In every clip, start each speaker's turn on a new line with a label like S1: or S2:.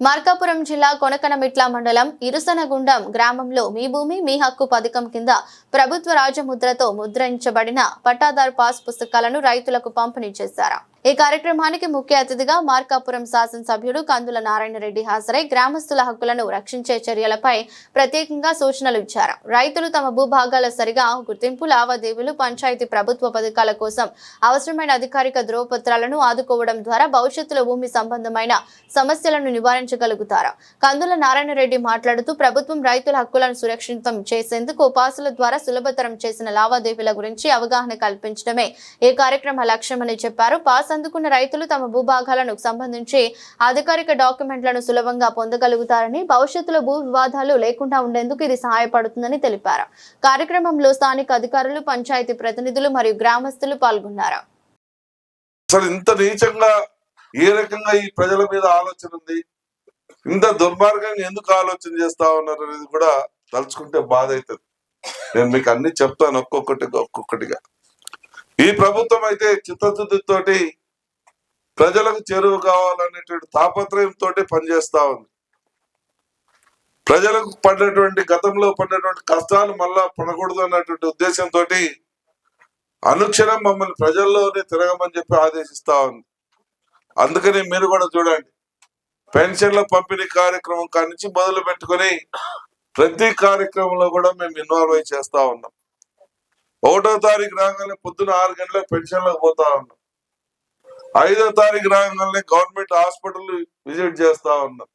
S1: మార్కాపురం జిల్లా కొనకనమిట్ల మండలం ఇరుసనగుండం గ్రామంలో మీ భూమి మీ హక్కు పథకం కింద ప్రభుత్వ రాజముద్రతో ముద్రించబడిన పట్టాదారు పాస్ పుస్తకాలను రైతులకు పంపిణీ చేశారు. ఈ కార్యక్రమానికి ముఖ్య అతిథిగా మార్కాపురం శాసనసభ్యుడు కందుల నారాయణ రెడ్డి హాజరై గ్రామస్తుల హక్కులను రక్షించే చర్యలపై ప్రత్యేకంగా సూచనలు ఇచ్చారు. రైతులు తమ భూభాగాల సరిగా గుర్తింపు లావాదేవీలు పంచాయతీ ప్రభుత్వ పథకాల కోసం అవసరమైన అధికారిక ధ్రువపత్రాలను ఆదుకోవడం ద్వారా భవిష్యత్తులో భూమి సంబంధమైన సమస్యలను నివారించగలుగుతారు. కందుల నారాయణ రెడ్డి మాట్లాడుతూ ప్రభుత్వం రైతుల హక్కులను సురక్షితం చేసేందుకు పాసుల ద్వారా సులభతరం చేసిన లావాదేవీల గురించి అవగాహన కల్పించడమే ఈ కార్యక్రమ లక్ష్యమని చెప్పారు. పాస్ అందుకున్న రైతులు తమ భూభాగాలను సంబంధించి అధికారిక డాక్యుమెంట్లను సులభంగా పొందగలుగుతారని భవిష్యత్తులో భూ వివాదాలు లేకుండా ఉండేందుకు ఇది సహాయపడుతుందని తెలిపారు. కార్యక్రమంలో స్థానిక అధికారులు పంచాయతీ ప్రతినిధులు మరియు గ్రామస్తులు పాల్గొన్నారు.
S2: అసలు ఇంత నీచంగా ఏ రకంగా ఈ ప్రజల మీద ఆలోచన ఉంది? ఇంత దుర్మార్గంగా ఎందుకు ఆలోచన చేస్తా ఉన్నారు అనేది కూడా తలుచుకుంటే బాధ అవుతుంది. నేను మీకు అన్ని చెప్తాను ఒక్కొక్కటిగా ఒక్కొక్కటిగా. ఈ ప్రభుత్వం అయితే చిత్తశుద్ధితోటి ప్రజలకు చేరువ కావాలనేటువంటి తాపత్రయంతో పనిచేస్తా ఉంది. ప్రజలకు పడినటువంటి గతంలో పడినటువంటి కష్టాలు మళ్ళా పడకూడదు అన్నటువంటి ఉద్దేశంతో అనుక్షణం మమ్మల్ని ప్రజల్లోనే తిరగమని చెప్పి ఆదేశిస్తా ఉంది. అందుకని మీరు కూడా చూడండి పెన్షన్ల పంపిణీ కార్యక్రమం కానించి నుంచి మొదలు పెట్టుకొని ప్రతి కార్యక్రమంలో కూడా మేము ఇన్వాల్వ్ అయి చేస్తా ఉన్నాం. ఒకటో తారీఖు రాగానే పొద్దున ఆరు గంటలకు పెన్షన్లకు పోతా ఉన్నాం. ఐదో తారీఖు రాగానే గవర్నమెంట్ హాస్పిటల్ విజిట్ చేస్తా ఉన్నాం.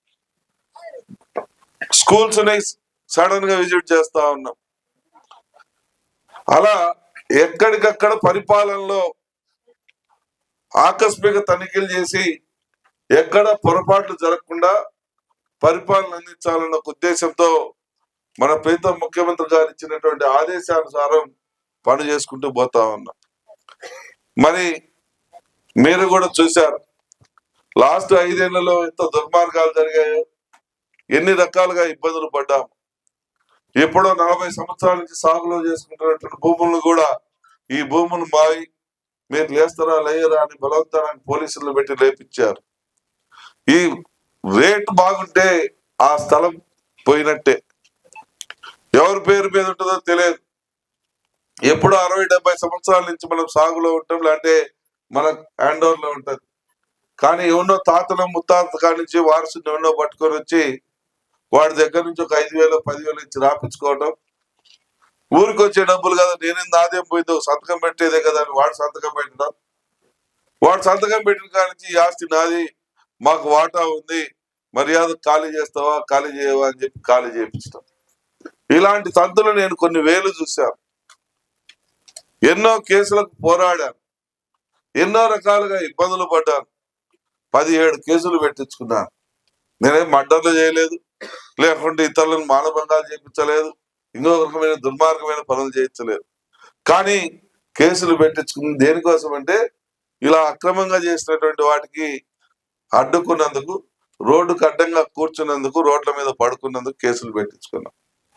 S2: స్కూల్స్ సడన్గా విజిట్ చేస్తా ఉన్నాం. అలా ఎక్కడికక్కడ పరిపాలనలో ఆకస్మిక తనిఖీలు చేసి ఎక్కడ పొరపాట్లు జరగకుండా పరిపాలన అందించాలన్న ఒక ఉద్దేశంతో మన ప్రీతం ముఖ్యమంత్రి గారు ఇచ్చినటువంటి ఆదేశానుసారం పని చేసుకుంటూ పోతా ఉన్నాం. మరి మీరు కూడా చూశారు. లాస్ట్ ఐదేళ్ళలో ఎంత దుర్మార్గాలు జరిగాయో ఎన్ని రకాలుగా ఇబ్బందులు పడ్డాము. ఎప్పుడో నలభై సంవత్సరాల నుంచి సాగులో చేసుకుంటున్నటువంటి భూములను కూడా ఈ భూములు మావి మీరు లేస్తారా లేయరా అని బలవంతానికి పోలీసులు పెట్టి లేపించారు. ఈ రేటు బాగుంటే ఆ స్థలం పోయినట్టే. ఎవరి పేరు మీద ఉంటుందో తెలియదు. ఎప్పుడు అరవై డెబ్బై సంవత్సరాల నుంచి మనం సాగులో ఉంటాం లేదంటే మన హ్యాండ్ ఓవర్లో ఉంటది. కానీ ఎవరినో తాతల ముత్తాత కాడి నుంచి వారసుని ఎవరినో పట్టుకొని వచ్చి వాడి దగ్గర నుంచి ఒక ఐదు వేలు పదివేలు ఇచ్చి రాపించుకోవటం. ఊరికి వచ్చే డబ్బులు కదా నేనేం నాదేం పోయిందో సంతకం పెట్టేదే కదా అని వాడు సంతకం పెట్టడం. వాడు సంతకం పెట్టిన కాడి నుంచి ఈ ఆస్తి నాది మాకు వాటా ఉంది మర్యాద ఖాళీ చేస్తావా ఖాళీ చేయవా అని చెప్పి ఖాళీ చేయించడం ఇలాంటి తంతులు నేను కొన్ని వేలు చూశాను. ఎన్నో కేసులకు పోరాడాను. ఎన్నో రకాలుగా ఇబ్బందులు పడ్డాను. పదిహేడు కేసులు పెట్టించుకున్నాను. నేనేం మర్డర్లు చేయలేదు. లేకుంటే ఇతరులను మానభంగాలు చేయించలేదు. ఇంకొక రకమైన దుర్మార్గమైన పనులు చేయించలేదు. కానీ కేసులు పెట్టించుకుని దేనికోసం అంటే ఇలా అక్రమంగా చేసినటువంటి వాటికి అడ్డుకున్నందుకు రోడ్డుకు అడ్డంగా కూర్చున్నందుకు రోడ్ల మీద పడుకున్నందుకు కేసులు పెట్టించుకున్నాం